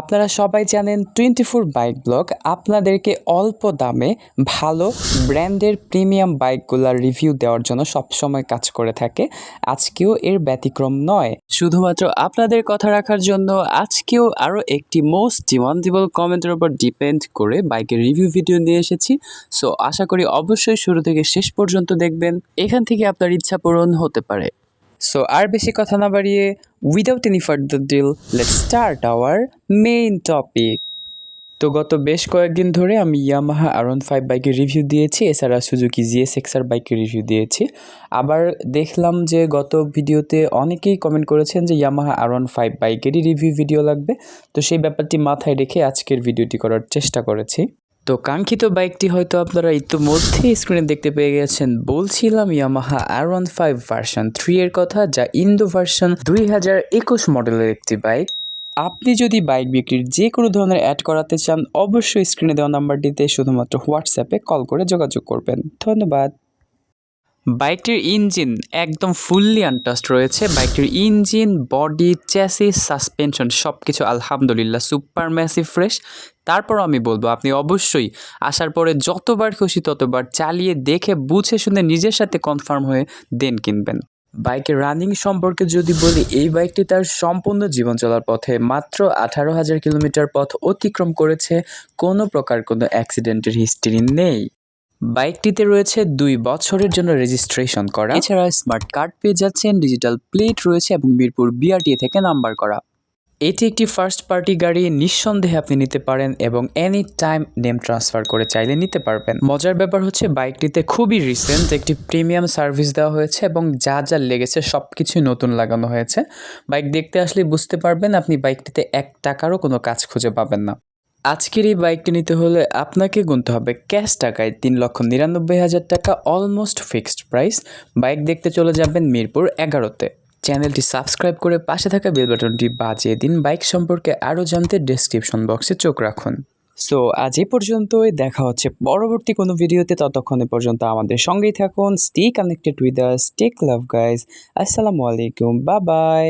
আপনারা সবাই জানেন টোয়েন্টি ফোর বাইক ব্লগ। আপনাদেরকে অল্প দামে ভালো ব্র্যান্ডের প্রিমিয়াম বাইকগুলোর রিভিউ দেওয়ার জন্য সবসময় কাজ করে থাকে। আজকেও এর ব্যতিক্রম নয়। শুধুমাত্র আপনাদের কথা রাখার জন্য আজকেও আরও একটি মোস্ট ডিমান্ডেবল কমেন্টের উপর ডিপেন্ড করে বাইকের রিভিউ ভিডিও নিয়ে এসেছি। সো আশা করি অবশ্যই শুরু থেকে শেষ পর্যন্ত দেখবেন। এখান থেকে আপনার ইচ্ছা পূরণ হতে পারে। সো আর বেশি কথা না বাড়িয়ে without any further delay let start our main topic তো গত বেশ কয়েকদিন ধরে আমি ইয়ামাহা আরন ফাইভ বাইকের রিভিউ দিয়েছি, এছাড়া সুজুকি জিএস এক্সআর বাইকের রিভিউ দিয়েছি। আবার দেখলাম যে গত ভিডিওতে অনেকেই কমেন্ট করেছেন যে ইয়ামাহা আরন ফাইভ বাইকেরই রিভিউ ভিডিও লাগবে। তো সেই ব্যাপারটি মাথায় রেখে আজকের ভিডিওটি করার চেষ্টা করেছি। তো কাঙ্ক্ষিত বাইকটি হয়তো আপনারা ইতিমধ্যে স্ক্রিনে দেখতে পেয়ে গেছেন। বলছিলাম Yamaha R one five version three এর কথা, যা ইন্দো ভার্সন দুই হাজার একুশ মডেলের একটি বাইক আপনি যদি বাইক বিক্রির যে কোনো ধরনের অ্যাড করাতে চান, অবশ্যই স্ক্রিনে দেওয়া নাম্বারটিতে শুধুমাত্র হোয়াটসঅ্যাপে কল করে যোগাযোগ করবেন। ধন্যবাদ। বাইকটির ইঞ্জিন একদম ফুললি আনটাস্ট রয়েছে। বাইকটির ইঞ্জিন বডি চ্যাসিস সাসপেনশন সব কিছু আলহামদুলিল্লাহ সুপার ম্যাসিভ ফ্রেশ তারপর আমি বলব, আপনি অবশ্যই আসার পরে যতবার খুশি ততবার চালিয়ে দেখে, বুঝে শুনে নিজের সাথে কনফার্ম হয়ে দেন কিনবেন। বাইকের রানিং সম্পর্কে যদি বলি, এই বাইকটি তার সম্পূর্ণ জীবন চলার পথে মাত্র আঠারো হাজার কিলোমিটার পথ অতিক্রম করেছে। কোনো প্রকার কোনো অ্যাক্সিডেন্টের হিস্ট্রি নেই। বাইকটিতে রয়েছে দুই বছরের জন্য রেজিস্ট্রেশন করা। এছাড়া স্মার্ট কার্ড পেয়ে যাচ্ছেন, ডিজিটাল প্লেট রয়েছে এবং মিরপুর বিআরটিএ থেকে নাম্বার করা। এটি একটি ফার্স্ট পার্টি গাড়ি, নিঃসন্দেহে আপনি নিতে পারেন এবং এনি টাইম নেম ট্রান্সফার করে চাইলে নিতে পারবেন। মজার ব্যাপার হচ্ছে বাইকটিতে খুবই রিসেন্ট একটি প্রিমিয়াম সার্ভিস দেওয়া হয়েছে এবং যা যা লেগেছে সব কিছুই নতুন লাগানো হয়েছে। বাইক দেখতে আসলে বুঝতে পারবেন আপনি বাইকটিতে এক টাকারও কোনো কাজ খুঁজে পাবেন না। আজকের এই বাইকটি নিতে হলে আপনাকে গুনতে হবে ক্যাশ টাকায় তিন লক্ষ নিরানব্বই হাজার টাকা অলমোস্ট ফিক্সড প্রাইস বাইক দেখতে চলে যাবেন মিরপুর এগারোতে। চ্যানেলটি সাবস্ক্রাইব করে পাশে থাকা বেল বাটনটি বাজিয়ে দিন। বাইক সম্পর্কে আরও জানতে ডেসক্রিপশন বক্সে চোখ রাখুন। সো আজ এই পর্যন্তই। দেখা হচ্ছে পরবর্তী কোনো ভিডিওতে। ততক্ষণে পর্যন্ত আমাদের সঙ্গেই থাকুন। Stay connected with us tech love guys আসসালামু আলাইকুম। বা বাই